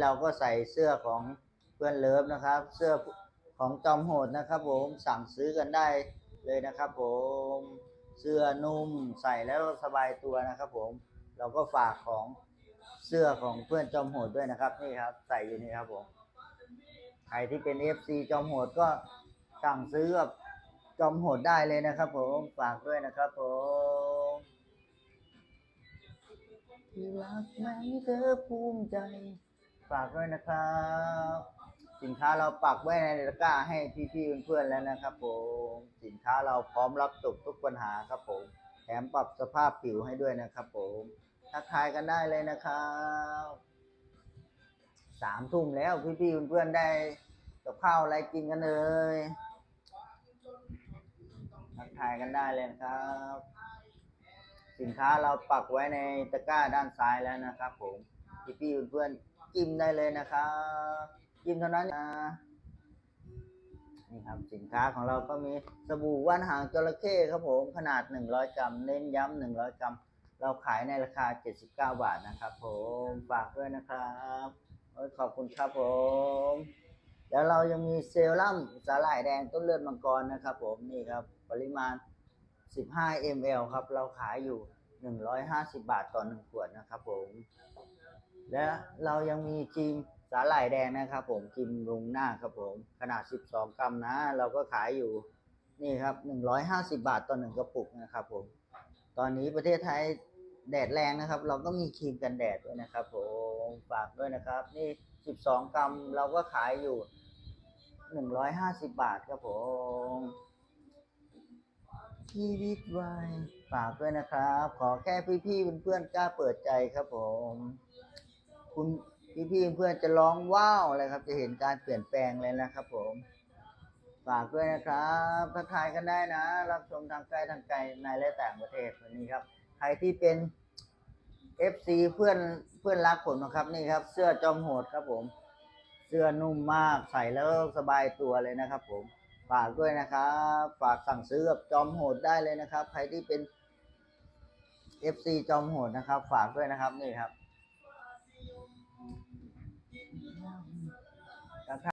เราก็ใส่เสื้อของเพื่อนเลิฟนะครับ เสื้อของจอมโหดนะครับ ผมสั่งซื้อกันได้เลยนะครับ ผมเสื้อนุ่มใส่แล้วสบายตัวนะครับ ผมเราก็ฝากของเสื้อของเพื่อนจอมโหดด้วยนะครับนี่ครับ ใส่อยู่นี่ครับผมใครที่เป็น FC จอมโหดก็สั่งซื้อกับจอมโหดได้เลยนะครับ ผมฝากด้วยนะครับ ผมที่รักไหมเธอภูมิใจ ฝากด้วยนะครับ สินค้าเราปักไว้ในตะกร้าให้พี่ๆเพื่อนๆแล้วนะครับผมสินค้าเราพร้อมรับตกทุกปัญหาครับผม แถมปรับสภาพผิวให้ด้วยนะครับผมทักทายกันได้เลยนะครับสามทุ่มแล้วพี่ๆเพื่อนๆได้กับข้าวอะไรกินกันเลยทักทายกันได้เลยนะครับ สินค้าเราปักไว้ในตะกร้าด้านซ้ายแล้วนะครับผมพี่ๆเพื่อนๆ จิ้มได้เลยนะครับจิ้มเท่านั้นนะนี่ครับสินค้าของเราก็มีสบู่ว่านหางจระเข้ครับผมขนาด 100 กรัมเน้นย้ำ100 กรัม เราขายในราคา 79 บาทนะครับผมฝากด้วยนะครับขอบคุณครับผม แล้วเรายังมีเซรั่มสาหร่ายแดงต้นเลือดมังกรนะครับผมนี่ครับปริมาณ 15 ml ครับ เราขายอยู่ 150บาทต่อหนึ่งขวดนะครับผม และเรายังมีครีมสาหร่ายแดงนะครับ ผมครีมลงหน้าครับผม ขนาด12กรัมนะ เราก็ขายอยู่นี่ครับ150บาทต่อหนึ่งกระปุกนะครับผม ตอนนี้ประเทศไทยแดดแรงนะครับ เราก็มีครีมกันแดดด้วยนะครับผมฝากด้วยนะครับ นี่12กรัมเราก็ขายอยู่150บาทครับผมชีวิตไว ฝากด้วยนะครับ ขอแค่พี่ๆเพื่อนๆกล้าเปิดใจครับผม คุณพี่ๆเพื่อนจะร้องว้าวเลยครับ จะเห็นการเปลี่ยนแปลงเลยนะครับผม ฝากด้วยนะครับทักทายกันได้นะ รับชมทางไกลทางไกลในและต่างประเทศวันนี้ครับ ใครที่เป็น FC เพื่อนเพื่อนรักผมนะครับนี่ครับ เสื้อจอมโหดครับผม เสื้อนุ่มมากใส่แล้วสบายตัวเลยนะครับผมฝากด้วยนะครับ ฝากสั่งซื้อกับจอมโหดได้เลยนะครับ ใครที่เป็น FC จอมโหดนะครับ ฝากด้วยนะครับ นี่ครับ